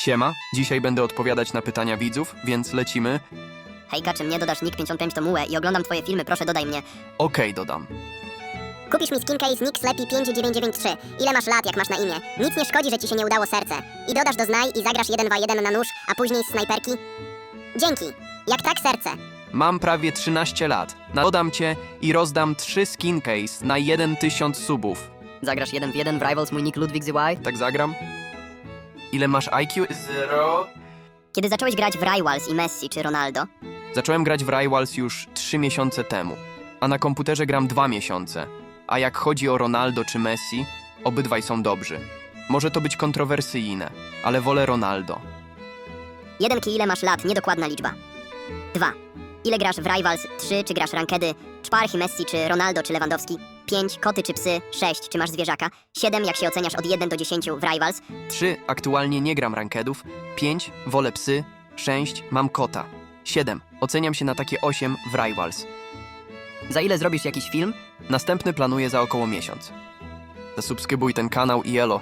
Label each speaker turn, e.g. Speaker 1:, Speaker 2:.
Speaker 1: Siema, dzisiaj będę odpowiadać na pytania widzów, więc lecimy.
Speaker 2: Hejka, czy mnie dodasz Nick 55 to mułę i oglądam twoje filmy, proszę dodaj mnie.
Speaker 1: Okej, dodam.
Speaker 3: Kupisz mi skincase Nick Sleepy 5993. Ile masz lat, jak masz na imię? Nic nie szkodzi, że ci się nie udało serce. I dodasz do znaj i zagrasz 1v1 na nóż, a później z snajperki? Dzięki. Jak tak serce?
Speaker 1: Mam prawie 13 lat. Dodam cię i rozdam 3 skin case na 1000 subów.
Speaker 2: Zagrasz jeden w jeden w Rivals mój Nick Ludwig ZY?
Speaker 1: Tak zagram? Ile masz IQ? Zero.
Speaker 2: Kiedy zacząłeś grać w Rivals i Messi czy Ronaldo?
Speaker 1: Zacząłem grać w Rivals już 3 miesiące temu, a na komputerze gram 2 miesiące. A jak chodzi o Ronaldo czy Messi, obydwaj są dobrzy. Może to być kontrowersyjne, ale wolę Ronaldo.
Speaker 2: Jeden ki ile masz lat, niedokładna liczba. Dwa. Ile grasz w Rivals? Trzy. Czy grasz rankedy? Czparchi Messi czy Ronaldo czy Lewandowski? Pięć. Koty czy psy? Sześć. Czy masz zwierzaka? Siedem. Jak się oceniasz od 1 do 10 w Rivals?
Speaker 1: 3. Aktualnie nie gram rankedów. 5. Wolę psy. 6. Mam kota. 7. Oceniam się na takie 8 w Rivals.
Speaker 2: Za ile zrobisz jakiś film?
Speaker 1: Następny planuję za około miesiąc. Zasubskrybuj ten kanał i elo.